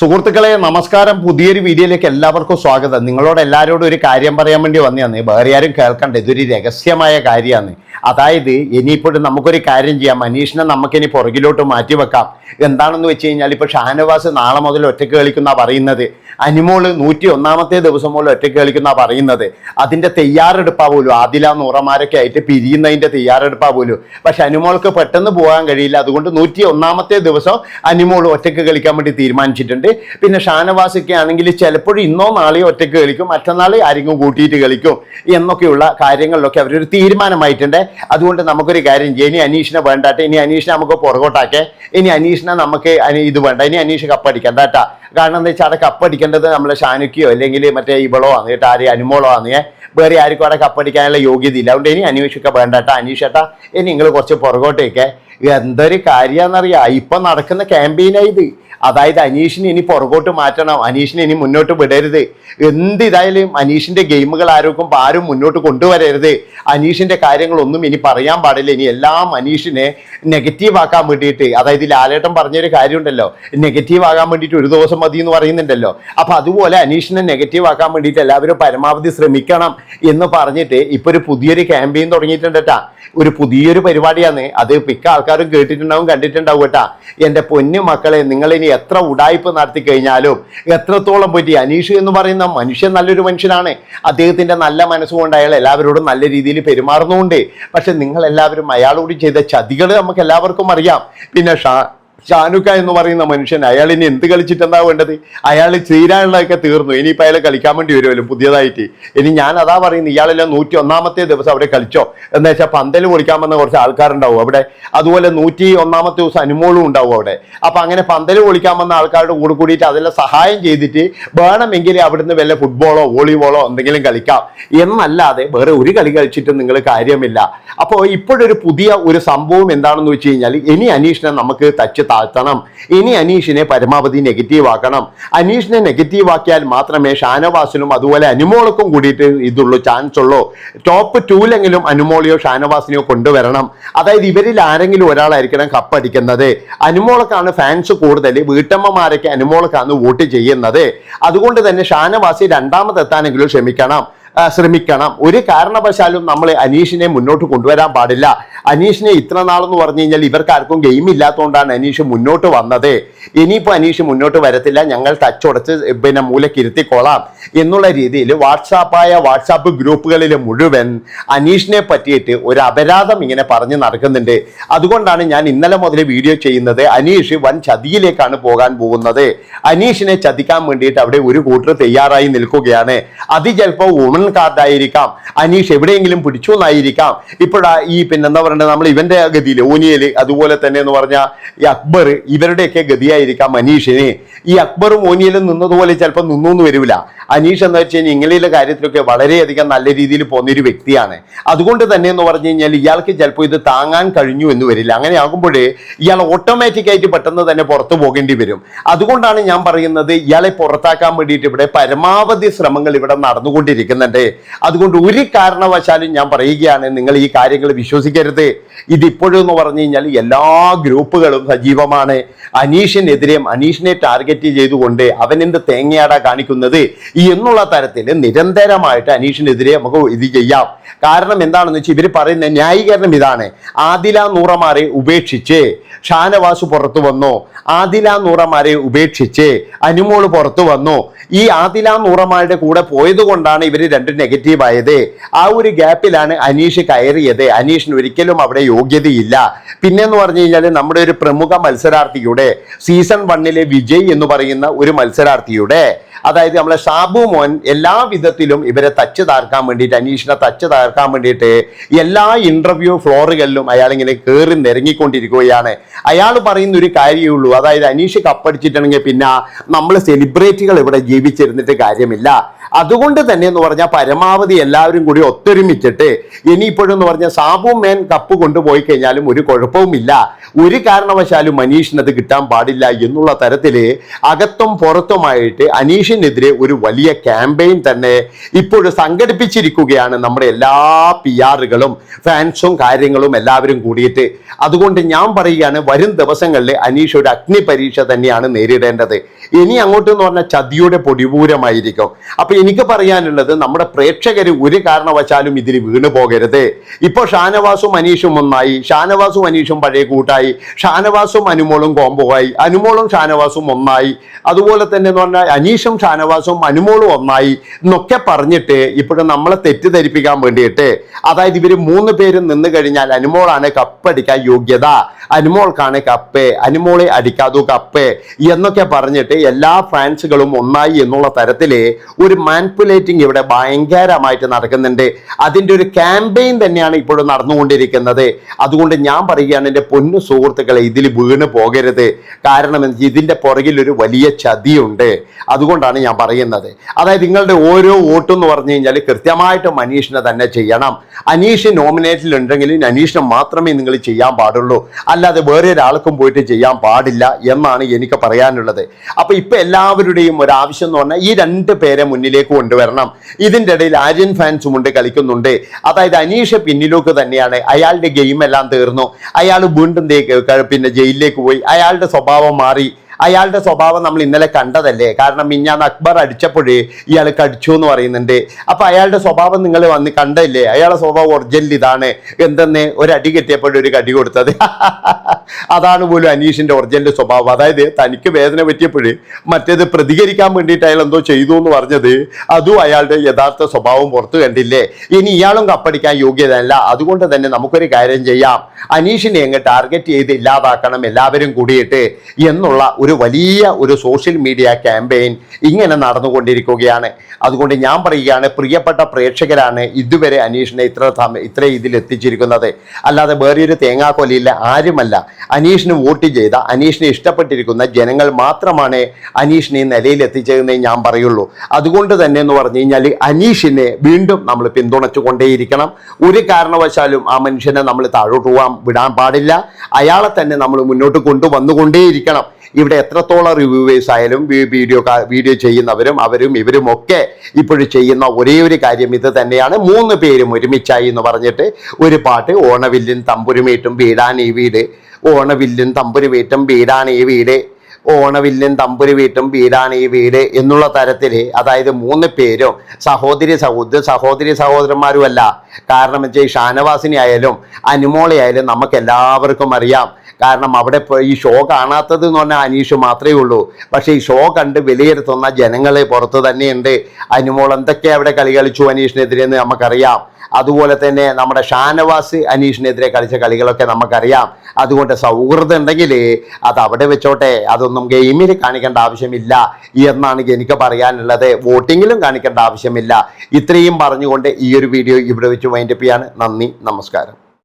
സുഹൃത്തുക്കളെ നമസ്കാരം. പുതിയൊരു വീഡിയോയിലേക്ക് എല്ലാവർക്കും സ്വാഗതം. നിങ്ങളോട് എല്ലാവരോടും ഒരു കാര്യം പറയാൻ വേണ്ടി വന്നതാണ്. വേറെ ആരും കേൾക്കണ്ട. ഇതൊരു രഹസ്യമായ കാര്യമാണ്. അതായത് ഇനിയിപ്പോഴും നമുക്കൊരു കാര്യം ചെയ്യാം. മനീഷിനെ നമുക്കിനി പുറകിലോട്ട് മാറ്റി വെക്കാം എന്താണെന്ന് വെച്ച് കഴിഞ്ഞാൽ ഇപ്പോൾ ഷാനവാസ് നാളെ മുതൽ ഒറ്റയ്ക്ക് കളിക്കുന്ന പറയുന്നത്. അനിമോൾ നൂറ്റി ഒന്നാമത്തെ ദിവസം മുതൽ ഒറ്റയ്ക്ക് കളിക്കുന്ന പറയുന്നത്. അതിന്റെ തയ്യാറെടുപ്പാ പോലും. ആദില നൂറമാരൊക്കെ ആയിട്ട് പിരിയുന്നതിന്റെ തയ്യാറെടുപ്പാ പോലും. പക്ഷെ അനിമോൾക്ക് പെട്ടെന്ന് പോകാൻ കഴിയില്ല. അതുകൊണ്ട് നൂറ്റി ഒന്നാമത്തെ ദിവസം അനിമോൾ ഒറ്റയ്ക്ക് കളിക്കാൻ വേണ്ടി തീരുമാനിച്ചിട്ടുണ്ട്. പിന്നെ ഷാനവാസൊക്കെ ആണെങ്കിൽ ചിലപ്പോഴും ഇന്നോ നാളെയോ ഒറ്റയ്ക്ക് കളിക്കും. മറ്റന്നാൾ ആരെങ്കിലും കൂട്ടിയിട്ട് കളിക്കും എന്നൊക്കെയുള്ള കാര്യങ്ങളിലൊക്കെ അവരൊരു തീരുമാനമായിട്ടുണ്ട്. അതുകൊണ്ട് നമുക്കൊരു കാര്യം ചെയ്യാം. ഇനി അനീഷിനെ വേണ്ടാട്ടെ. ഇനി അനീഷിനെ നമുക്ക് പുറകോട്ടാക്കേ. ഇനി അനീഷിനെ നമുക്ക് ഇത് വേണ്ട. ഇനി അനീഷ് കപ്പടിക്കാം. കേട്ടാ കാരണം എന്താ വെച്ചാൽ അവിടെ കപ്പടിക്കേണ്ടത് നമ്മളെ ഷാനുക്കിയോ അല്ലെങ്കിൽ മറ്റേ ഇവളോ ആണ് കേട്ടോ ആരെയും അനുമോളോ ആണ്. വേറെ ആർക്കും അവിടെ കപ്പടിക്കാനുള്ള യോഗ്യതയില്ല അതുകൊണ്ട് ഇനി അനീഷൊക്കെ വേണ്ട കേട്ടോ അന്വേഷിച്ചേട്ടാ ഇനി നിങ്ങൾ കുറച്ച് പുറകോട്ടേക്ക് എന്തൊരു കാര്യമാണെന്നറിയാം ഇപ്പൊ നടക്കുന്ന ക്യാമ്പയിനായത് അതായത് അനീഷിനെ ഇനി പുറകോട്ട് മാറ്റണം. അനീഷിനെ ഇനി മുന്നോട്ട് വിടരുത്. എന്ത് ഇതായാലും അനീഷിന്റെ ഗെയിമുകൾ ആരോക്കും ആരും മുന്നോട്ട് കൊണ്ടുവരരുത്. അനീഷിന്റെ കാര്യങ്ങളൊന്നും ഇനി പറയാൻ പാടില്ല. ഇനി എല്ലാം അനീഷിനെ നെഗറ്റീവ് ആക്കാൻ വേണ്ടിയിട്ട്. അതായത് ലാലേട്ടൻ പറഞ്ഞൊരു കാര്യമുണ്ടല്ലോ. നെഗറ്റീവ് ആകാൻ വേണ്ടിയിട്ട് ഒരു ദിവസം മതി എന്ന് പറയുന്നുണ്ടല്ലോ. അപ്പൊ അതുപോലെ അനീഷിനെ നെഗറ്റീവ് ആക്കാൻ വേണ്ടിയിട്ട് എല്ലാവരും പരമാവധി ശ്രമിക്കണം എന്ന് പറഞ്ഞിട്ട് ഇപ്പൊ ഒരു പുതിയൊരു ക്യാമ്പയിൻ തുടങ്ങിയിട്ടുണ്ട് ഒരു പുതിയൊരു പരിപാടിയാണ്. അത് മിക്ക ആൾക്കാരും കേട്ടിട്ടുണ്ടാവും കണ്ടിട്ടുണ്ടാവും കേട്ടാ. എന്റെ പൊന്നു മക്കളെ നിങ്ങൾ ഇനി എത്ര ഉടായ്പ നടത്തി കഴിഞ്ഞാലും എത്രത്തോളം പറ്റി? അനീഷ് എന്ന് പറയുന്ന മനുഷ്യൻ നല്ലൊരു മനുഷ്യനാണ്. അദ്ദേഹത്തിന്റെ നല്ല മനസ്സുകൊണ്ട് അയാൾ എല്ലാവരോടും നല്ല രീതിയിൽ പെരുമാറുന്നുണ്ട് പക്ഷെ നിങ്ങൾ എല്ലാവരും അയാളോട് ചെയ്ത ചതികൾ നമുക്ക് എല്ലാവർക്കും അറിയാം. പിന്നെ ഷാ ഷാനുക്ക എന്ന് പറയുന്ന മനുഷ്യൻ അയാൾ ഇനി എന്ത് കളിച്ചിട്ട് എന്താ വേണ്ടത്? അയാൾ തീരാനുള്ളതൊക്കെ തീർന്നു. ഇനിയിപ്പോൾ അയാൾ കളിക്കാൻ വേണ്ടി വരുമല്ലോ പുതിയതായിട്ട്. ഇനി ഞാൻ അതാ പറയുന്നത് ഇയാളെല്ലാം നൂറ്റി ഒന്നാമത്തെ ദിവസം അവിടെ കളിച്ചോ? എന്ന് വെച്ചാൽ പന്തൽ പൊളിക്കാൻ വന്ന കുറച്ച് ആൾക്കാരുണ്ടാവും അവിടെ. അതുപോലെ നൂറ്റി ഒന്നാമത്തെ ദിവസം അനുമോളും ഉണ്ടാവും അവിടെ. അപ്പം അങ്ങനെ പന്തൽ പൊളിക്കാൻ വന്ന ആൾക്കാരുടെ കൂടെ കൂടിയിട്ട് അതെല്ലാം സഹായം ചെയ്തിട്ട് വേണമെങ്കിൽ അവിടുന്ന് വല്ല ഫുട്ബോളോ വോളിബോളോ എന്തെങ്കിലും കളിക്കാം. എന്നല്ലാതെ വേറെ ഒരു കളി കളിച്ചിട്ട് നിങ്ങൾ കാര്യമില്ല. അപ്പോൾ ഇപ്പോഴൊരു പുതിയ ഒരു സംഭവം എന്താണെന്ന് വെച്ച് കഴിഞ്ഞാൽ ഇനി അനീഷിനെ നമുക്ക് തച്ച് താഴ്ത്തണം. ഇനി അനീഷിനെ പരമാവധി നെഗറ്റീവ് ആക്കണം. അനീഷിനെ നെഗറ്റീവ് ആക്കിയാൽ മാത്രമേ ഷാനവാസിനും അതുപോലെ അനുമോൾക്കും കൂടിയിട്ട് ഇതുള്ളൂ ചാൻസ് ഉള്ളൂ. ടോപ്പ് ടൂലെങ്കിലും അനുമോളിയോ ഷാനവാസിനെയോ കൊണ്ടുവരണം. അതായത് ഇവരിൽ ആരെങ്കിലും ഒരാളായിരിക്കണം കപ്പടിക്കുന്നത് അനുമോളക്കാണ് ഫാൻസ് കൂടുതൽ വീട്ടമ്മമാരൊക്കെ അനുമോൾക്കാണ് വോട്ട് ചെയ്യുന്നത്. അതുകൊണ്ട് തന്നെ ഷാനവാസി രണ്ടാമതെത്താനെങ്കിലും ക്ഷമിക്കണം. ശ്രമിക്കണം. ഒരു കാരണവശാലും നമ്മൾ അനീഷിനെ മുന്നോട്ട് കൊണ്ടുവരാൻ പാടില്ല. അനീഷിനെ ഇത്ര നാളെന്ന് പറഞ്ഞു കഴിഞ്ഞാൽ ഇവർക്ക് ആർക്കും ഗെയിം ഇല്ലാത്തതുകൊണ്ടാണ് അനീഷ് മുന്നോട്ട് വന്നത്. ഇനിയിപ്പോൾ അനീഷ് മുന്നോട്ട് വരത്തില്ല. ഞങ്ങൾ ടച്ചുടച്ച് പിന്നെ മൂലക്കിരുത്തിക്കൊള്ളാം എന്നുള്ള രീതിയിൽ വാട്സാപ്പായ വാട്സാപ്പ് ഗ്രൂപ്പുകളിൽ മുഴുവൻ അനീഷിനെ പറ്റിയിട്ട് ഒരു അപരാധം ഇങ്ങനെ പറഞ്ഞു നടക്കുന്നുണ്ട്. അതുകൊണ്ടാണ് ഞാൻ ഇന്നലെ മുതൽ വീഡിയോ ചെയ്യുന്നത്. അനീഷ് വൻ ചതിയിലേക്കാണ് പോകാൻ പോകുന്നത്. അനീഷിനെ ചതിക്കാൻ വേണ്ടിയിട്ട് അവിടെ ഒരു കൂട്ടർ തയ്യാറായി നിൽക്കുകയാണ്. അത് ചിലപ്പോൾ വുമൺ കാർഡായിരിക്കാം. അനീഷ് എവിടെയെങ്കിലും പിടിച്ചു എന്നായിരിക്കാം. ഇപ്പോഴാ ഈ പിന്നെ എന്താ പറയുന്നത് നമ്മൾ ഇവന്റെ ഗതിയിൽ ഓനിയൽ അതുപോലെ തന്നെ എന്ന് പറഞ്ഞ ഈ അക്ബർ ഇവരുടെയൊക്കെ ഗതിയായിരിക്കാം അനീഷിന്. ഈ അക്ബറും ഓനിയലും നിന്നതുപോലെ ചിലപ്പോൾ നിന്നൊന്നും വരില്ല. അനീഷ് എന്ന് വെച്ച് കഴിഞ്ഞാൽ ഇങ്ങനെയുള്ള കാര്യത്തിലൊക്കെ വളരെയധികം നല്ല രീതിയിൽ പോകുന്നൊരു വ്യക്തിയാണ്. അതുകൊണ്ട് തന്നെ എന്ന് പറഞ്ഞു കഴിഞ്ഞാൽ ഇയാൾക്ക് ചിലപ്പോൾ ഇത് താങ്ങാൻ കഴിഞ്ഞു എന്ന് വരില്ല. അങ്ങനെ ആകുമ്പോഴേ ഇയാൾ ഓട്ടോമാറ്റിക് ആയിട്ട് പെട്ടെന്ന് തന്നെ പുറത്തു പോകേണ്ടി വരും. അതുകൊണ്ടാണ് ഞാൻ പറയുന്നത് ഇയാളെ പുറത്താക്കാൻ വേണ്ടിയിട്ട് ഇവിടെ പരമാവധി ശ്രമങ്ങൾ ഇവിടെ നടന്നുകൊണ്ടിരിക്കുന്നുണ്ട്. അതുകൊണ്ട് ഒരു കാരണവശാലും ഞാൻ പറയുകയാണ് നിങ്ങൾ ഈ കാര്യങ്ങൾ വിശ്വസിക്കരുത്. ഇതിപ്പോഴും എന്ന് പറഞ്ഞു കഴിഞ്ഞാൽ എല്ലാ ഗ്രൂപ്പുകളും സജീവമാണ്. അനീഷിനെതിരെയും അനീഷിനെ ടാർഗറ്റ് ചെയ്തുകൊണ്ട് അവൻ എന്ത് തേങ്ങയാടാ കാണിക്കുന്നത് എന്നുള്ള തരത്തിൽ നിരന്തരമായിട്ട് അനീഷിനെതിരെ നമുക്ക് ഇത് ചെയ്യാം. കാരണം എന്താണെന്ന് വെച്ചാൽ ഇവർ പറയുന്ന ന്യായീകരണം ഇതാണ്. ആദില നൂറമാരെ ഉപേക്ഷിച്ച് ഷാനവാസ് പുറത്തു വന്നു. ആദില നൂറമാരെ ഉപേക്ഷിച്ച് അനുമോൾ പുറത്തു വന്നു. ഈ ആദില നൂറമാരുടെ കൂടെ പോയത് കൊണ്ടാണ് ഇവർ രണ്ട് നെഗറ്റീവ് ആയത്. ആ ഒരു ഗ്യാപ്പിലാണ് അനീഷ് കയറിയത്. അനീഷിന് ഒരിക്കലും അവിടെ യോഗ്യതയില്ല. പിന്നെ എന്ന് പറഞ്ഞു കഴിഞ്ഞാൽ നമ്മുടെ ഒരു പ്രമുഖ മത്സരാർത്ഥിയുടെ സീസൺ വണ്ണിലെ വിജയ് എന്ന് പറയുന്ന ഒരു മത്സരാർത്ഥിയുടെ അതായത് നമ്മളെ ഷാബു മോൻ എല്ലാ വിധത്തിലും ഇവരെ തച്ച് താർക്കാൻ വേണ്ടിയിട്ട് അനീഷിനെ തച്ച് താർക്കാൻ വേണ്ടിയിട്ട് എല്ലാ ഇന്റർവ്യൂ ഫ്ലോറുകളിലും അയാൾ ഇങ്ങനെ കയറി നിരങ്ങിക്കൊണ്ടിരിക്കുകയാണ്. അയാൾ പറയുന്ന ഒരു കാര്യമേ ഉള്ളൂ. അതായത് അനീഷ് കപ്പടിച്ചിട്ടുണ്ടെങ്കിൽ പിന്നെ നമ്മൾ സെലിബ്രിറ്റികൾ ഇവിടെ ജീവിച്ചിരുന്നിട്ട് കാര്യമില്ല. അതുകൊണ്ട് തന്നെ എന്ന് പറഞ്ഞാൽ പരമാവധി എല്ലാവരും കൂടി ഒത്തൊരുമിച്ചിട്ട് ഇനിയിപ്പോഴെന്ന് പറഞ്ഞാൽ സാബു മേൻ കപ്പ് കൊണ്ടുപോയി കഴിഞ്ഞാലും ഒരു കുഴപ്പവുമില്ല. ഒരു കാരണവശാലും മനീഷിന് അത് കിട്ടാൻ പാടില്ല എന്നുള്ള തരത്തിൽ അകത്തും പുറത്തുമായിട്ട് അനീഷിനെതിരെ ഒരു വലിയ ക്യാമ്പയിൻ തന്നെ ഇപ്പോഴും സംഘടിപ്പിച്ചിരിക്കുകയാണ് നമ്മുടെ എല്ലാ പി ആറുകളും ഫാൻസും കാര്യങ്ങളും എല്ലാവരും കൂടിയിട്ട്. അതുകൊണ്ട് ഞാൻ പറയുകയാണ് വരും ദിവസങ്ങളിൽ അനീഷ് ഒരു അഗ്നി പരീക്ഷ തന്നെയാണ് നേരിടേണ്ടത്. ഇനി അങ്ങോട്ട് എന്ന് പറഞ്ഞാൽ ചതിയുടെ പൊടിപൂരമായിരിക്കും. അപ്പൊ എനിക്ക് പറയാനുള്ളത് നമ്മുടെ പ്രേക്ഷകർ ഒരു കാരണവശാലും ഇതിൽ വീണു പോകരുത്. ഇപ്പോൾ ഷാനവാസും അനീഷും ഒന്നായി. ഷാനവാസും അനീഷും പഴയ കൂട്ടായി. ഷാനവാസും അനുമോളും കോമ്പോവായി അനുമോളും ഷാനവാസും ഒന്നായി. അതുപോലെ തന്നെ എന്ന് പറഞ്ഞാൽ അനീഷും ഷാനവാസും അനുമോളും ഒന്നായി എന്നൊക്കെ പറഞ്ഞിട്ട് ഇപ്പോഴും നമ്മളെ തെറ്റിദ്ധരിപ്പിക്കാൻ വേണ്ടിയിട്ട് അതായത് ഇവർ മൂന്ന് പേരും നിന്ന് കഴിഞ്ഞാൽ അനുമോളാണ് കപ്പടിക്കാൻ യോഗ്യത. അനുമോൾക്കാണ് കപ്പ്. അനുമോളെ അടിക്കാതു കപ്പ്. എന്നൊക്കെ പറഞ്ഞിട്ട് എല്ലാ ഫാൻസുകളും ഒന്നായി എന്നുള്ള തരത്തിൽ ഒരു മാൻപുലേറ്റിംഗ് ഇവിടെ ഭയങ്കരമായിട്ട് നടക്കുന്നുണ്ട്. അതിന്റെ ഒരു ക്യാമ്പയിൻ തന്നെയാണ് ഇപ്പോഴും നടന്നുകൊണ്ടിരിക്കുന്നത്. അതുകൊണ്ട് ഞാൻ പറയുകയാണ് എന്റെ പൊന്നു സുഹൃത്തുക്കളെ ഇതിൽ വീണ് പോകരുത്. കാരണം ഇതിന്റെ പുറകിൽ ഒരു വലിയ ചതിയുണ്ട്. അതുകൊണ്ടാണ് ഞാൻ പറയുന്നത്. അതായത് നിങ്ങളുടെ ഓരോ വോട്ടും എന്ന് പറഞ്ഞു കഴിഞ്ഞാൽ കൃത്യമായിട്ട് മനീഷിനെ തന്നെ ചെയ്യണം. അനീഷ് നോമിനേറ്റിൽ ഉണ്ടെങ്കിൽ അനീഷിനെ മാത്രമേ നിങ്ങൾ ചെയ്യാൻ പാടുള്ളൂ. അല്ലാതെ വേറെ ഒരാൾക്കും പോയിട്ട് ചെയ്യാൻ പാടില്ല എന്നാണ് എനിക്ക് പറയാനുള്ളത്. അപ്പോൾ ഇപ്പോൾ എല്ലാവരുടെയും ഒരു ആവശ്യം എന്ന് പറഞ്ഞാൽ ഈ രണ്ട് പേരെ മുന്നിലേക്ക് കൊണ്ടുവരണം. ഇതിന്റെ ഇടയിൽ ആര്യൻ ഫാൻസും ഉണ്ട് കളിക്കുന്നുണ്ട്. അതായത് അനീഷ് പിന്നിലേക്ക് തന്നെയാണ് അയാളുടെ ഗെയിം എല്ലാം തീർന്നു. അയാൾ വീണ്ടും പിന്നെ ജയിലിലേക്ക് പോയി. അയാളുടെ സ്വഭാവം മാറി. അയാളുടെ സ്വഭാവം നമ്മൾ ഇന്നലെ കണ്ടതല്ലേ? കാരണം മിഞ്ഞാന്ന് അക്ബർ അടിച്ചപ്പോഴേ ഇയാൾ കടിച്ചു എന്ന് പറയുന്നുണ്ട്. അപ്പൊ അയാളുടെ സ്വഭാവം നിങ്ങൾ വന്ന് കണ്ടല്ലേ? അയാളുടെ സ്വഭാവം ഒറിജിനൽ ഇതാണ്. എന്തെന്ന്? ഒരു അടി ഒരു കടി കൊടുത്തത്. അതാണ് പോലും അനീഷിന്റെ ഒറിജിനൽ സ്വഭാവം. അതായത് തനിക്ക് വേദന പറ്റിയപ്പോഴേ മറ്റേത് പ്രതികരിക്കാൻ വേണ്ടിയിട്ട് അയാൾ എന്തോ ചെയ്തു എന്ന് പറഞ്ഞത് അതും അയാളുടെ യഥാർത്ഥ സ്വഭാവം പുറത്തു കണ്ടില്ലേ? ഇനി ഇയാളും കപ്പടിക്കാൻ യോഗ്യതയല്ല. അതുകൊണ്ട് തന്നെ നമുക്കൊരു കാര്യം ചെയ്യാം. അനീഷിനെ അങ്ങ് ടാർഗറ്റ് ചെയ്ത് ഇല്ലാതാക്കണം എല്ലാവരും കൂടിയിട്ട് എന്നുള്ള ഒരു വലിയ ഒരു സോഷ്യൽ മീഡിയ ക്യാമ്പയിൻ ഇങ്ങനെ നടന്നുകൊണ്ടിരിക്കുകയാണ്. അതുകൊണ്ട് ഞാൻ പറയുകയാണ് പ്രിയപ്പെട്ട പ്രേക്ഷകരാണ് ഇതുവരെ അനീഷിനെ ഇത്ര ഇത്ര ഇതിൽ എത്തിച്ചിരിക്കുന്നത്. അല്ലാതെ വേറൊരു ഒരു തേങ്ങാക്കൊലയില്ല ആരുമല്ല. അനീഷിന് വോട്ട് ചെയ്ത അനീഷിനെ ഇഷ്ടപ്പെട്ടിരിക്കുന്ന ജനങ്ങൾ മാത്രമാണ് അനീഷിനെ നിലയിൽ എത്തിച്ചതെന്നേ ഞാൻ പറയുള്ളൂ. അതുകൊണ്ട് തന്നെ എന്ന് പറഞ്ഞു കഴിഞ്ഞാൽ അനീഷിനെ വീണ്ടും നമ്മൾ പിന്തുണച്ചു കൊണ്ടേയിരിക്കണം ഒരു കാരണവശാലും ആ മനുഷ്യനെ നമ്മൾ താഴോട്ട് പോകാൻ വിടാൻ പാടില്ല. അയാളെ തന്നെ നമ്മൾ മുന്നോട്ട് കൊണ്ടുവന്നുകൊണ്ടേയിരിക്കണം. ഇവിടെ എത്രത്തോളം റിവ്യൂവേഴ്സ് ആയാലും വീഡിയോ വീഡിയോ ചെയ്യുന്നവരും അവരും ഇവരും ഒക്കെ ഇപ്പോഴും ചെയ്യുന്ന ഒരേ ഒരു കാര്യം ഇത് തന്നെയാണ്. മൂന്ന് പേരും ഒരുമിച്ചായി എന്ന് പറഞ്ഞിട്ട് ഒരു പാട്ട് ഓണവില്ലും തമ്പുരുമേറ്റും വീടാൻ ഈ വീട്. ഓണവില്ലും തമ്പുരുമേറ്റും വീടാൻ ഈ വീട്. ഓണവില്ലും തമ്പുരു വീട്ടും വീടാണ് ഈ വീട് എന്നുള്ള തരത്തിൽ അതായത് മൂന്ന് പേരും സഹോദരി സഹോദര സഹോദരി സഹോദരന്മാരുമല്ല. കാരണം വെച്ചാൽ ഈ ഷാനവാസിനി ആയാലും അനുമോളെ ആയാലും നമുക്ക് എല്ലാവർക്കും അറിയാം. കാരണം അവിടെ ഈ ഷോ കാണാത്തത് എന്ന് പറഞ്ഞാൽ അനീഷ് മാത്രമേ ഉള്ളൂ. പക്ഷേ ഈ ഷോ കണ്ട് വിലയിരുത്തുന്ന ജനങ്ങളെ പുറത്ത് തന്നെയുണ്ട്. അനുമോൾ എന്തൊക്കെ അവിടെ കളി കളിച്ചു അനീഷിനെതിരെ എന്ന് നമുക്കറിയാം. അതുപോലെ തന്നെ നമ്മുടെ ഷാനവാസ് അനീഷിനെതിരെ കളിച്ച കളികളൊക്കെ നമുക്കറിയാം. അതുകൊണ്ട് സൗഹൃദം ഉണ്ടെങ്കിൽ അത് അവിടെ വെച്ചോട്ടെ. അതൊന്നും ഗെയിമിൽ കാണിക്കേണ്ട ആവശ്യമില്ല എന്നാണ് എനിക്ക് പറയാനുള്ളത്. വോട്ടിങ്ങിലും കാണിക്കേണ്ട ആവശ്യമില്ല. ഇത്രയും പറഞ്ഞുകൊണ്ട് ഈ ഒരു വീഡിയോ ഇവിടെ വെച്ച് വൈൻഡപ്പ് ചെയ്യാണ്. നന്ദി നമസ്കാരം.